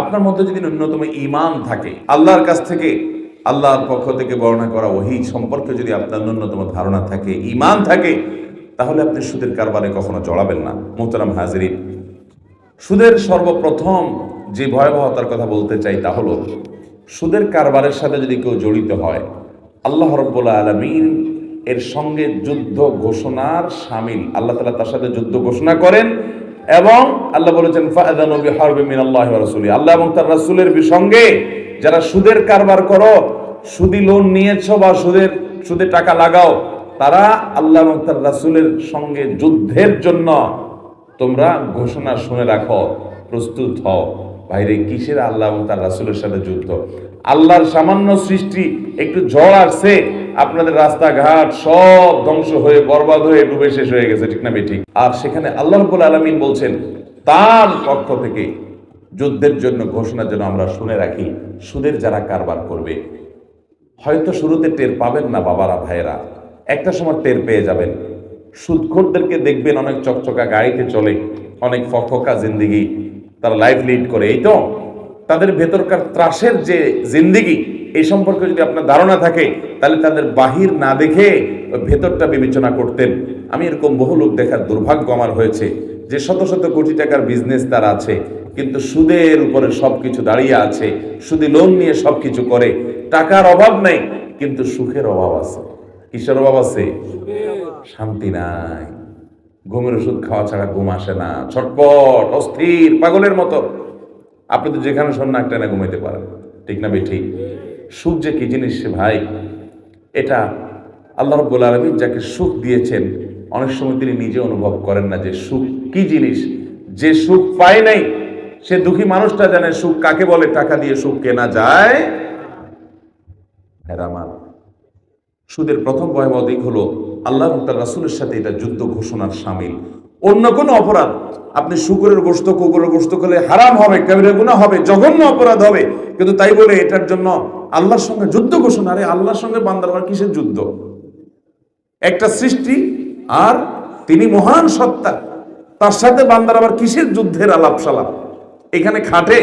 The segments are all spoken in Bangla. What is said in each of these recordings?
আপনার মধ্যে যদি ন্যূনতম ইমান থাকে, আল্লাহর কাছ থেকে, আল্লাহর পক্ষ থেকে বর্ণনা করা ওহি সম্পর্কে যদি আপনার ন্যূনতম ধারণা থাকে ইমান থাকে, তাহলে আপনি সুদের কারবারে কখনো জড়াবেন না, মোহতারাম হাজরিন। সুদের সর্বপ্রথম যে ভয়াবহতার কথা বলতে চাই তা হলো, সুদের কারবারের সাথে যদি কেউ জড়িত হয়, আল্লাহ রব্বুল্লা আলমিন এর সঙ্গে যুদ্ধ ঘোষণার সামিল, আল্লাহ তালা তার সাথে যুদ্ধ ঘোষণা করেন এবং আল্লাহ বলেছেন ফায়দানু বিহারবি মিনাল্লাহি ওয়া রাসূলি আল্লাহ এবং তার রাসূলের সঙ্গে যারা সুদের কারবার করো, সুদি লোন নিয়েছো বা সুদের, সুদে টাকা লাগাও, তারা আল্লাহ এবং তার রাসূলের সঙ্গে যুদ্ধের জন্য তোমরা ঘোষণা শুনে রাখো, প্রস্তুত হও। বাইরে কিসের আল্লাহ এবং তার রাসূলের সাথে যুদ্ধ? আল্লাহর সামান্য সৃষ্টি, একটু ঝড় আসছে আপনাদের রাস্তাঘাট সব ধ্বংস হয়ে, বরবাদ হয়ে, ডুবে শেষ হয়ে গেছে, ঠিক না বেঠিক আর সেখানে আল্লাহ আলমিন বলছেন, তার পক্ষ থেকে যুদ্ধের জন্য ঘোষণার জন্য আমরা শুনে রাখি, সুদের যারা কারবার করবে, হয়তো শুরুতে টের পাবেন না বাবারা, ভাইয়েরা। একটা সময় টের পেয়ে যাবেন। সুদখোরদেরকে দেখবেন অনেক চকচকা গাড়িতে চলে, অনেক ফকফকা জিন্দিগি, তারা লাইফ লিড করে। এই তো, তাদের ভেতরকার ত্রাসের যে জিন্দিগি এই সম্পর্কে যদি আপনার ধারণা থাকে, তাহলে তাদের বাহির না দেখে ভেতরটা বিবেচনা করতেন। আমি এরকম বহু লোক দেখার দুর্ভাগ্য আমার হয়েছে যে শত শত কোটি টাকার বিজনেস তার আছে, কিন্তু সুদের উপরে সবকিছু দাঁড়িয়ে আছে, সুদে লোন নিয়ে সবকিছু করে। টাকার অভাব নেই, কিন্তু সুখের অভাব আছে। কিসের অভাব আছে? শান্তি নাই। ঘুমের ওষুধ খাওয়া ছাড়া ঘুম আসে না। ছটপট, অস্থির, পাগলের মতো। আপনি তো যেখানে শোন না একটা না ঘুমাইতে পারেন। ঠিক না ঠিক সুখ যে কি জিনিস ভাই? এটা আল্লাহ রব্বুল আলমী যাকে সুখ দিয়েছেন, অনেক সময় তিনি নিজে অনুভব করেন না যে সুখ কি জিনিস? যে সুখ পায় নাই, সে দুঃখী মানুষটা জানে সুখ কাকে বলে, টাকা দিয়ে সুখ কেনা যায়? হ্যাঁ সুদের প্রথম ভয়াবহ দিক হলো আল্লাহ রাসুলের সাথে এটা যুদ্ধ ঘোষণার সামিল। অন্য কোনো অপরাধ, আপনি শুকুরের গোস্ত কুকুরের গোস্ত করলে হারাম হবে, কবিরের গুণা হবে, জঘন্য অপরাধ হবে কিন্তু তাই বলে এটার জন্য আল্লাহর সঙ্গে যুদ্ধ ঘোষণা, আরে আল্লাহর সঙ্গে বান্দার কিসের যুদ্ধ? একটা সৃষ্টি আর তিনি মহান সত্তা, তার সাথে বান্দার আবার কিসের যুদ্ধের আলাপ সালাপ এখানে খাটে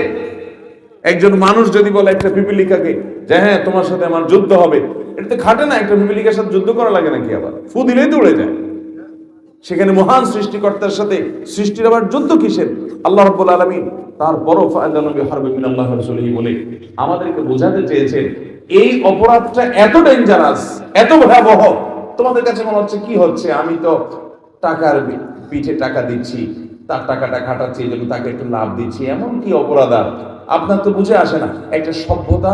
একজন মানুষ যদি বলে একটা পিপিলিকাকে যে হ্যাঁ তোমার সাথে আমার যুদ্ধ হবে, এটা তো খাটে না, একটা পিপিলিকার সাথে যুদ্ধ করা লাগে নাকি আবার? ফু দিলেই তো উড়ে যায়। সেখানে মহান সৃষ্টিকর্তার সাথে সৃষ্টির আবার যুদ্ধ কিসের? আল্লাহ রাব্বুল আলামিন তার বড় ফায়দানবী হারবে মিনাল্লাহ রাসূলিহি বলে আমাদেরকে বোঝাতে চেয়েছেন, এই অপরাধটা এত ডেঞ্জারাস এত ভয়াবহ, তোমাদের কাছে মনে হচ্ছে কি হচ্ছে? আমি তো টাকার পিঠে টাকা দিচ্ছি, তার টাকাটা খাটাচ্ছি, এই জন্য তাকে একটু লাভ দিচ্ছি, এমন কি অপরাধ আর? আপনার তো বুঝে আসে না, একটা সভ্যতা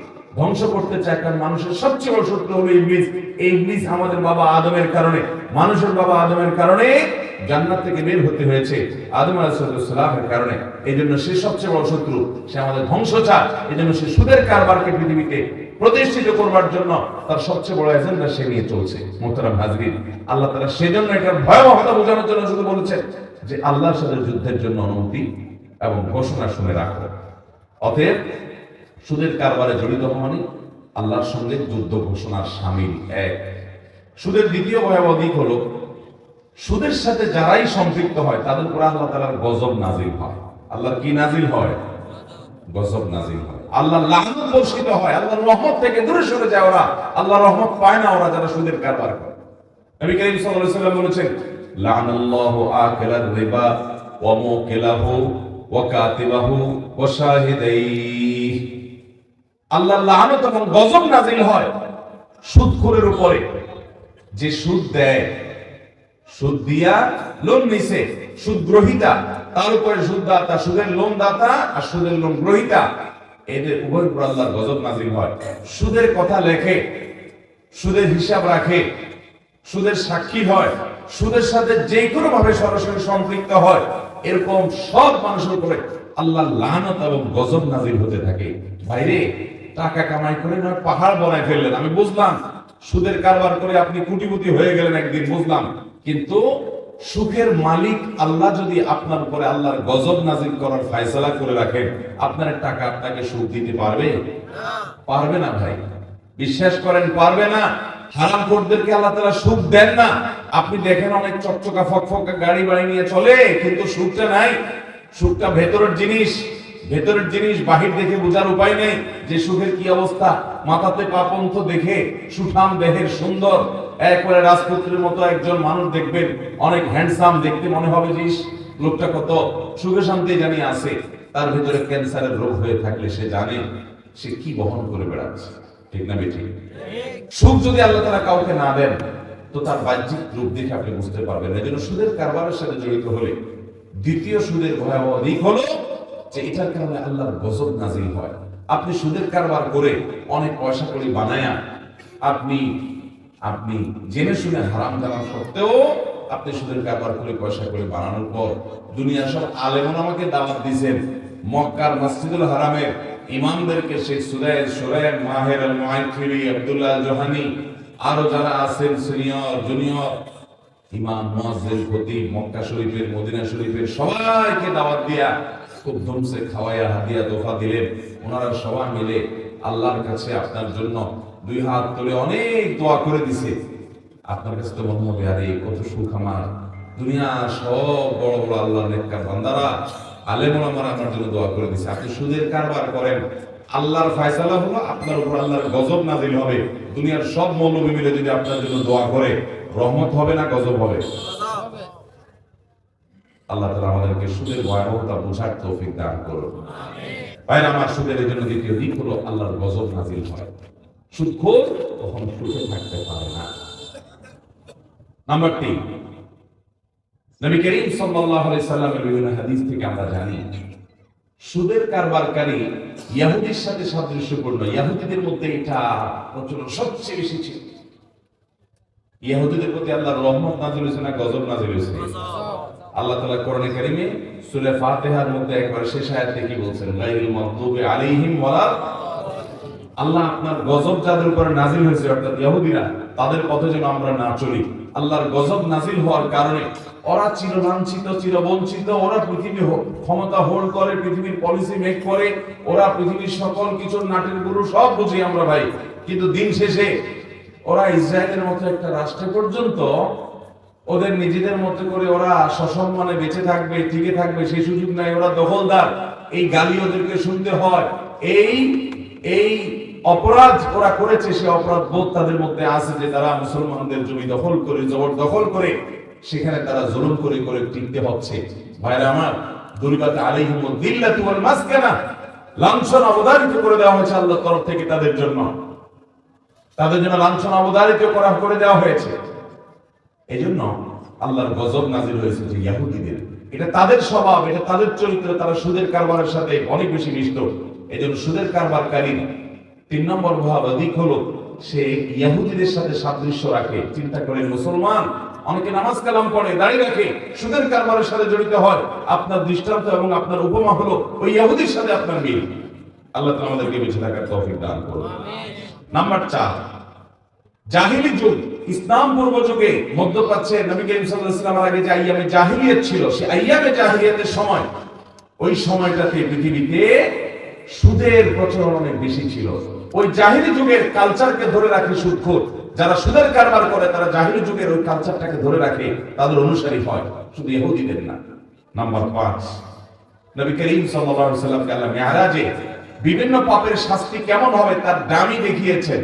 ধ্বংস করতে চায়, কারণ মানুষের সবচেয়ে বড় শত্রু হলো ইবলিস। ইবলিস আমাদের বাবা আদমের কারণে, মানুষের বাবা আদমের কারণে জান্নাত থেকে বের হতে হয়েছে, আদম আলাইহিসসালামের কারণে। এই জন্য সে সবচেয়ে বড় শত্রু, সে আমাদের ধ্বংস চায় এই জন্য সে সুদের কারবারকে পৃথিবীতে প্রতিষ্ঠিত করবার জন্য তার সবচেয়ে বড় এজেন্ডা সে নিয়ে চলছে, মোহতারাম হাজরিন। আল্লাহ তারা সেজন্য এটার ভয়াবহতা বোঝানোর জন্য শুধু বলেছেন যে আল্লাহর সাথে যুদ্ধের জন্য অনুমতি এবং ঘোষণা শুনে রাখো। অতএব সুদের কারবারে জড়িত হওয়া আল্লাহর সঙ্গে যুদ্ধ ঘোষণার সামিল এক। সুদের দ্বিতীয় ভয়াবহ দিক হলো, সুদের সাথে যারাই সম্পৃক্ত হয়, তাদের উপর আল্লাহ তালার গজব নাজিল হয়। আল্লাহর কি নাজিল হয়? গজব নাজিল হয়। আল্লাহ লাহনত বর্ষিত হয়, আল্লাহর রহমত থেকে দূরে সরে যায় ওরা। আল্লাহ রহমত পায় না ওরা যারা সুদের কারবার করে। নবী করিম সাল্লাল্লাহু আলাইহি সাল্লাম বলেছেন, লানাল্লাহু আকিলার রিবা ওয়া মুকিলাহু ওয়া কাতিবাহু ওয়া শাহিদাইহি আল্লাহ লানত এবং গজব নাজিল হয় সুদখোরের উপরে। যে সুদ দেয়, সুদ দিয়া লোন নিছে সুদ গ্রহিতা তার উপরে সুদ দাতা সুদের লোন দাতা আর সুদের লোন গ্রহিতা এদের উভয় উপর আল্লাহর গজব নাজিল হয়। সুদের কথা লেখে, সুদের হিসাব রাখে, সুদের সাক্ষী হয়, সুদের সাথে যে কোনো ভাবে সরাসরি সম্পৃক্ত হয়, এরকম সব মানুষের উপরে আল্লাহ লানত এবং গজব নাজির হতে থাকে। বাইরে টাকা কামাই করে নয় পাহাড় বনায় ফেললেন। আমি বুঝলাম, সুদের কারবার করে আপনি কোটিপতি হয়ে গেলেন একদিন, বুঝলাম। কিন্তু সুখের মালিক আল্লাহ যদি আপনার উপরে আল্লাহর গজব নাজির করার ফয়সালা করে রাখেন, আপনার টাকা আপনাকে সুখ দিতে পারবে? পারবে না ভাই। বিশ্বাস করেন, পারবে না। হারাম খোরদেরকে আল্লাহ তাআলা সুখ দেন না। আপনি দেখেন অনেক চকচকা, ফকফকা গাড়ি বাড়ি নিয়ে চলে, কিন্তু সুখটা নাই। সুখটা ভেতরের জিনিস। ভেতরের জিনিস, বাহির দেখে বোঝার উপায় নেই। যে সুখের কি অবস্থা? মাথাতে পাপন্থ দেখে সুঠাম দেহের সুন্দর। একবারে রাজপুত্রের মতো একজন মানুষ দেখবেন, অনেক হ্যান্ডসাম দেখতে মনে হবে যে লোকটা কত সুখে শান্তি জানি আছে। তার ভিতরে ক্যান্সারের রোগ হয়ে থাকলে সে জানে সে কি বহন করে বেড়াচ্ছে। ঠিক না বেঠিক? সুখ যদি আল্লাহ তারা কাউকে না দেন, তো তার বাহ্যিক রূপ দেখে আপনি বুঝতে পারবেন এই জন্য সুদের কারবারের সাথে জড়িত হলে দ্বিতীয় সুদের ভয়াবহ দিক হলো যে এটার কারণে আল্লাহর গজব নাজিল হয়। আপনি সুদের কারবার করে অনেক পয়সা করি বানায়া আপনি আপনি জেনে শুনে হারাম জানা সত্ত্বেও আপনি সুদের কারবার করে পয়সা করে বানানোর পর দুনিয়ার সব আলেমন আমাকে দাওয়াত দিয়েছেন, মক্কার মসজিদুল হারামের ইমামদেরকে Sheikh Shuraim Shuraim Maher Al Muaiqly Abdullah Juhani, আরও যারা আছেন, সিনিয়র, জুনিয়র, ইমাম, মুয়াজ্জিন, খতিব, মক্কা শরীফের, মদিনা শরীফের সবাইকে দাওয়াত দিয়া খুব ধুমসে খাওয়াইয়া হাদিয়া তোফা দিলেন। ওনারা সবাই মিলে আল্লাহর কাছে আপনার জন্য দুই হাত তুলে অনেক দোয়া করে দিছে। আপনার কাছে তো মনে হবে, আরে, কত সুখ আমার। দুনিয়া সব বড় বড় আল্লাহর নেককার বান্দারা আলেম ওলামারা আমার জন্য দোয়া করে দিছে। আপনি সুদের কারবার করেন। আল্লাহর ফয়সালা হলো আপনার উপর আল্লাহর গজব নাজিল হবে। দুনিয়ার সব মৌলবী মিলে যদি আপনার জন্য দোয়া করে, রহমত হবে না গজব হবে? আল্লাহ তাআলা আমাদেরকে সুদের ভয়াবহতা বোঝার তৌফিক দান করুন। ভাইরা, আমার সুদের জন্য দ্বিতীয় দিক হলো আল্লাহর গজব নাজিল হয়। তখন সুখে থাকতে পারে না। নাম্বার তিন, নবী করিম সাল্লাল্লাহু আলাইহি সাল্লামের বিভিন্ন হাদিস থেকে আমরা জানি, সুদের কারবারকারী সাথে সাদৃশ্যপূর্ণ। মধ্যে এটা প্রচলন সবচেয়ে বেশি ছিল। ইয়াহুদিদের প্রতি আল্লাহর রহমত নাজিল হয়েছে না গজব নাজিল হয়েছে? আল্লাহ তাআলা কোরআনে কারিমে সূরা ফাতিহার মধ্যে একবার শেষ আয়াতে কি বলছেন? গায়রুল মাগদুবি আলাইহিম ওয়ালা আল্লাহ আপনার গজব যাদের উপরে নাজিল হয়েছে, অর্থাৎ ইহুদিরা তাদের পথে যেন আমরা না চলি। আল্লাহর গজব নাজিল হওয়ার কারণে ওরা চির লাঞ্ছিত চির ওরা পৃথিবী ক্ষমতা হোল্ড করে, পৃথিবীর পলিসি মেক করে, ওরা পৃথিবীর সকল কিছুর নাটের গুরু সব বুঝি আমরা ভাই। কিন্তু দিন শেষে ওরা ইসরায়েলের মতো একটা রাষ্ট্র পর্যন্ত ওদের নিজেদের মতো করে ওরা সসম্মানে বেঁচে থাকবে, টিকে থাকবে, সেই সুযোগ নাই। ওরা দখলদার। এই গালি ওদেরকে শুনতে হয়। এই এই অপরাধ ওরা করেছে, সে অপরাধ বোধ তাদের মধ্যে আছে যে তারা মুসলমানদের জমি দখল করে, জবর দখল করে, সেখানে তারা জুলুম করে করে টিকতে হচ্ছে। ভাইরা আমার, দুর্গাতে আলাইহিম দিল্লাতু ওয়াল মাসকানা, লাঞ্ছনা অবধারিত করে দেওয়া হয়েছে আল্লাহর তরফ থেকে তাদের জন্য। তাদের জন্য লাঞ্ছনা অবধারিত করা, করে দেওয়া হয়েছে। এই জন্য আল্লাহর গজব নাজির হয়েছে যে ইয়াহুদিদের। এটা তাদের স্বভাব এটা তাদের চরিত্র তারা সুদের কারবারের সাথে অনেক বেশি মিষ্ট। এই জন্য সুদের কারবারকারী তিন নম্বর ভাব দিক হলো সে ইয়াহুদিদের সাথে সাদৃশ্য রাখে চিন্তা করেন মুসলমান অনেকে নামাজ কালাম পড়ে দাঁড়িয়ে রাখে সুদের কারবারের সাথে জড়িত হয়। আপনার দৃষ্টান্ত এবং আপনার উপমা হলো ওই ইয়াহুদির সাথে আপনার মিল। আল্লাহ তাআলা আমাদেরকে বেঁচে থাকার তৌফিক দান করুন। নাম্বার চার জাহিলি যুগ, ইসলাম পূর্ব যুগে মধ্যপ্রাচ্যে নবী করিম সাল্লাল্লাহু আগে যে আইয়ামে ছিল, সেই আইয়ামে সময়, ওই সময়টাতে পৃথিবীতে সুদের প্রচলন অনেক বেশি ছিল। ওই জাহিলি যুগের কালচারকে ধরে রাখে সুদখোর। যারা সুদের কারবার করে, তারা জাহিলি যুগের ওই কালচারটাকে ধরে রাখে, তাদের অনুসারী হয়, শুধু ইহুদিদের না। নাম্বার পাঁচ, নবী করিম সাল্লাল্লাহু আলাইহি মেরাজে বিভিন্ন পাপের শাস্তি কেমন হবে তার দামি দেখিয়েছেন।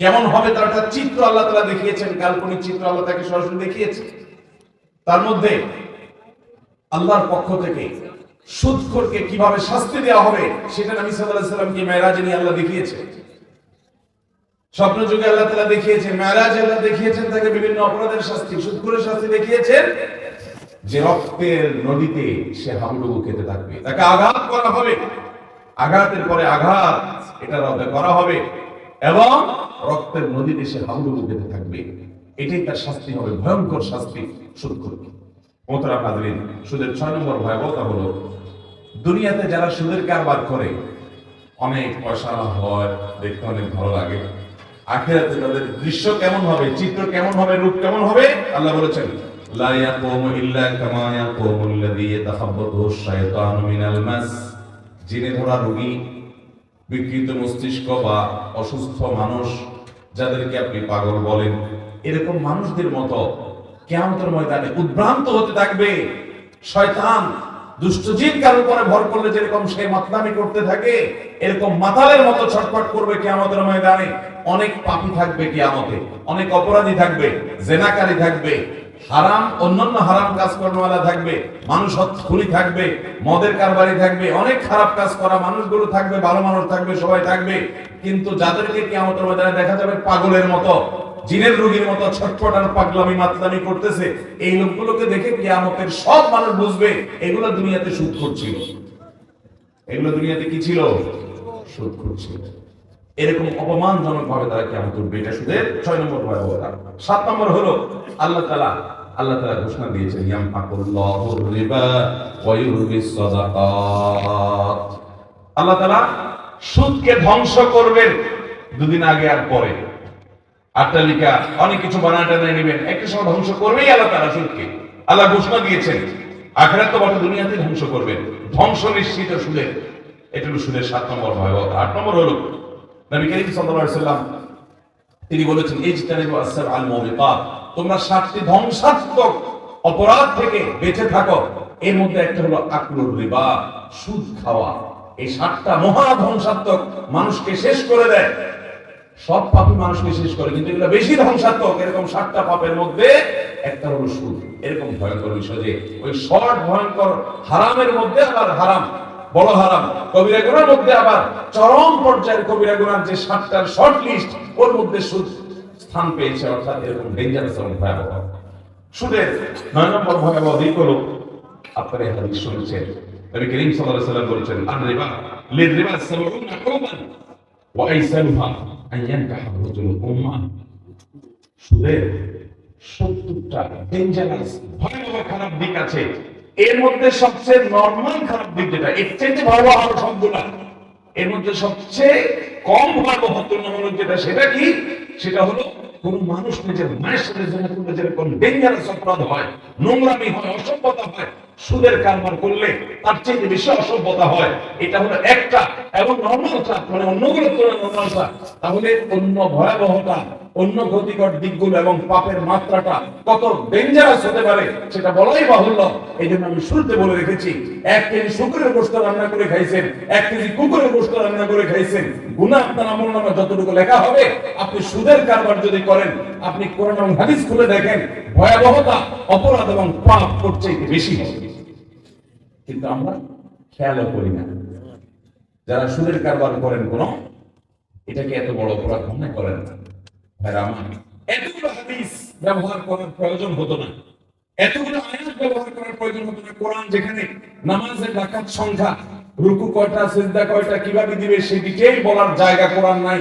কেমন হবে তার একটা চিত্র আল্লাহ তালা দেখিয়েছেন, কাল্পনিক চিত্র আল্লাহ তাকে সরাসরি দেখিয়েছে। তার মধ্যে আল্লাহর পক্ষ থেকে সুদখোরকে কীভাবে শাস্তি দেওয়া হবে, সেটা নবী সাল্লাল্লাহু আলাইহি সাল্লামকে মেরাজে নিয়ে আল্লাহ দেখিয়েছে আল্লাহ তালা দেখিয়েছেন মেরাজ আল্লাহ দেখিয়েছেন, তাকে বিভিন্ন অপরাধের শাস্তি সুদখোরের শাস্তি দেখিয়েছেন। যে রক্তের নদীতে সে হাবুডুবু খেতে থাকবে। তাকে আঘাত করা হবে। আঘাতের পরে আঘাত, এটা রদে করা হবে। এবং রক্তের নদীতে সে হাবুডুবু খেতে থাকবে। এটাই তার শাস্তি হবে, ভয়ঙ্কর শাস্তি সুদখোরকে মোতরা হাজরিন সুদের ছয় নম্বর ভয়াবহতা হলো, দুনিয়াতে যারা সুদের কারবার করে, অনেক পয়সা হয়, দেখতে অনেক ভালো লাগে। আখেরাতে তাদের দৃশ্য কেমন হবে, চিত্র কেমন হবে, রূপ কেমন হবে, আল্লাহ বলেছেন, লা ইয়াকুমু ইল্লা কামা ইয়াকুমু আল্লাযী ইয়াতাখাব্বাতু আশ-শাইতানু মিনাল মাস। জিনে ধরা রোগী বিকৃত মস্তিষ্ক বা অসুস্থ মানুষ, যাদেরকে আপনি পাগল বলেন, এরকম মানুষদের মতো কেয়ামতের ময়দানে উদ্ভ্রান্ত হতে থাকবে। শয়তান দুষ্টজিন কারোর উপরে ভর করলে যেরকম সে মাতলামি করতে থাকে, এরকম মাতালের মতো ছটফট করবে কেয়ামতের ময়দানে। অনেক পাপী থাকবে কেয়ামতে, অনেক অপরাধী থাকবে, জেনাকারী থাকবে হারাম, অন্যান্য হারাম কাজ কর্মওয়ালা থাকবে, মানুষ খুলি থাকবে, মদের কারবারি থাকবে, অনেক খারাপ কাজ করা মানুষগুলো থাকবে, ভালো মানুষ থাকবে, সবাই থাকবে, কিন্তু যাদেরকে কিয়ামতের ময়দানে দেখা যাবে পাগলের মতো, জিনের রোগীর মতো ছটফট আর পাগলামি, মাতলামি করতেছে, এই লোকগুলোকে দেখে কিয়ামতের সব মানুষ বুঝবে, এগুলো দুনিয়াতে সুদ করছিল। এগুলো দুনিয়াতে কি ছিল? সুদ করছিল। এরকম অপমানজনক ভাবে তারা কেমন করবে এটা সুদের ছয় নম্বর ভয়াবহতা। সাত নম্বর হলো, আল্লাহ তালা আল্লাহ তালা ঘোষণা দিয়েছেন ইয়াম আকুল্লাহুর রিবা ওয়া সাদাকাত। আল্লাহ তালা সুদকে ধ্বংস করবেন, দুদিন আগে আর পরে। আট্টালিকা, অনেক কিছু বানায় টানায় নেবেন, একটা সময় ধ্বংস করবেই আল্লাহ তারা সুদকে। আল্লাহ ঘোষণা দিয়েছেন, আখেরাত তো বটে দুনিয়াতে ধ্বংস করবেন। ধ্বংস নিশ্চিত সুদের এটা হলো সুদের সাত নম্বর ভয়াবহতা। আট নম্বর হলো, নবী করিম সাল্লাল্লাহু আলাইহি সাল্লাম তিনি বলেছেন, ইজতানিবু আসসার আল মুবিকাত তোমরা সাতটি ধ্বংসাত্মক অপরাধ থেকে বেঁচে থাকো। এর মধ্যে একটা হলো আকলুর রিবা, সুদ খাওয়া। এই সাতটা মহা ধ্বংসাত্মক মানুষকে শেষ করে দেয়। সব পাপই মানুষকে শেষ করে, কিন্তু এগুলো বেশি ধ্বংসাত্মক। এরকম সাতটা পাপের মধ্যে একটা হলো সুদ। এরকম ভয়ঙ্কর বিষয় যে ওই শর্ট ভয়ঙ্কর, হারামের মধ্যে আবার হারাম, বড় হারাম। কবিরা গুনার মধ্যে আবার চরম পর্যায়ের কবিরা গুনার যে সাতটার শর্ট লিস্ট, ওর মধ্যে সুদ স্থান পেয়েছে, অর্থাৎ এরকম ডেঞ্জারাস এবং ভয়াবহ। সুদের নয় নম্বর ভয়াবহ দিক হলো, আপনারা হাদিস শুনেছেন? নবী করিম সাল্লাম বলেছেন, আন রিবা, লির রিবা সুদের সত্তরটা ডেঞ্জারাস ভয়াবহ, খারাপ দিক আছে। এর মধ্যে সবচেয়ে নর্মাল খারাপ দিক যেটা চাইতে ভয়াবহ আরও সবগুলা। এর মধ্যে সবচেয়ে কম ভয়াবহ তুলনামূলক যেটা, সেটা কি? সেটা হলো কোন মানুষ নিজের মায়ের সাথে করলে যেরকম ডেঞ্জারাস অপরাধ হয়, নোংরামি হয়, অসভ্যতা হয়, সুদের কারবার করলে তার চেয়ে বেশি অসভ্যতা হয়, এটা হলো একটা এবং নর্মালটা মানে অন্যগুলোর তুলনায় নর্মালটা তাহলে অন্য ভয়াবহতা অন্য ক্ষতিকর দিকগুলো এবং পাপের মাত্রাটা কত ডেঞ্জারাস হতে পারে সেটা বলাই বাহুল্য। এই জন্য আমি শুরুতে বলে রেখেছি, এক কেজি শুকুরের গোস্ত রান্না করে খাইছেন, এক কেজি কুকুরের গোস্ত রান্না করে খাইছেন, গুণা আপনার আমল নামে যতটুকু লেখা হবে, আপনি সুদের কারবার যদি করেন, আপনি কোরআন এবং হাদিস খুলে দেখেন, ভয়াবহতা, অপরাধ এবং পাপ করছে বেশি হবে। কিন্তু আমরা খেয়ালও করি না। যারা সুদের কারবার করেন কোন, এটাকে এত বড় অপরাধ মনে করেন না। এতগুলো হাদিস ব্যবহার করার প্রয়োজন হতো না। এতগুলো আয়াত ব্যবহার করার প্রয়োজন হতো না। কোরআন যেখানে নামাজের সংখ্যা, রুকু কয়টা কয়টা, কীভাবে দিবে সেই বলার জায়গা কোরআন নাই।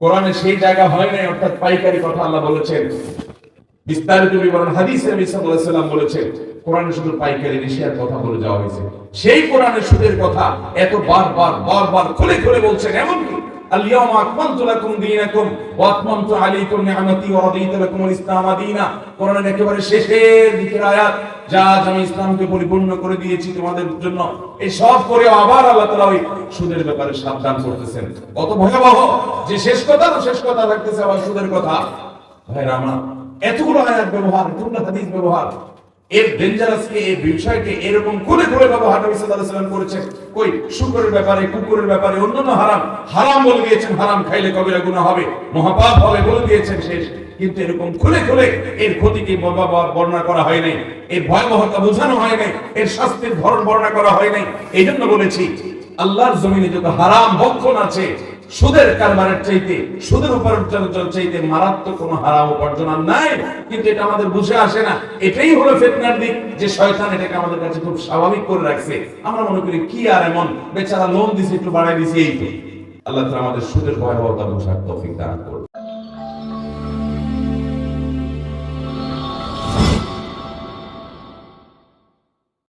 কোরআনে সেই জায়গা হয় নাই, অর্থাৎ পাইকারি কথা আল্লাহ বলেছেন। বিস্তারিত বিবরণ বলেছেন, কোরআনে শুধু পাইকারি রেশিয়ার কথা বলে যাওয়া হয়েছে। সেই কোরআনে সুদের কথা এত বারবার বারবার খুলে খুলে বলছেন এমন اليوم أكملت لكم دينكم وأتممت عليكم نعمتي ورضيت لكم الإسلام دينا কোরআনের একেবারে শেষের দিকের আয়াত যা আজ আমি ইসলামকে পরিপূর্ণ করে দিয়েছি তোমাদের জন্য এই সব করে আবার আল্লাহ তাআলা ওই সুদের ব্যাপারে সাবধান করতেছেন কত ভয়াবহ যে শেষ কথা তো শেষ কথা থাকতেছে আবার সুদের কথা ভাইরা আমার এতগুলো আয়াত ব্যবহার এতগুলো হাদিস ব্যবহার এর ডেঞ্জারাসকে এই বিষয়কে এরকম করে করে ব্যবহার নবী সাল্লাল্লাহু আলাইহি করেছেন। কই? শুকরের ব্যাপারে, কুকুরের ব্যাপারে, অন্যান্য হারাম। হারাম বলে দিয়েছেন, হারাম খাইলে কবিরা গুনাহ হবে। মহাপাপ হবে বলে দিয়েছেন শেষ। কিন্তু এরকম খুলে খুলে এর বর্ণনা করা হয় নাই? এর ভয়াবহতা বোঝানো হয় নাই? এর শাস্তির ধরন বর্ণনা করা হয় নাই? এই জন্য বলেছি, আল্লাহর জমিনে যত হারাম ভক্ষণ আছে সুদের কারবারের চাইতে, সুদের উপার্জন চাইতে মারাত্মক কোনো হারাম উপার্জন আর নাই। কিন্তু এটা আমাদের বুঝে আসে না। এটাই হলো ফেতনার দিক যে শয়তান এটাকে আমাদের কাছে খুব স্বাভাবিক করে রাখছে। আমরা মনে করি, কি আর এমন? বেচারা লোন দিছে, একটু বাড়াই দিছে, এই তো। আল্লাহ আমাদের সুদের ভয়াবহতা বোঝার তৌফিক দান করুন।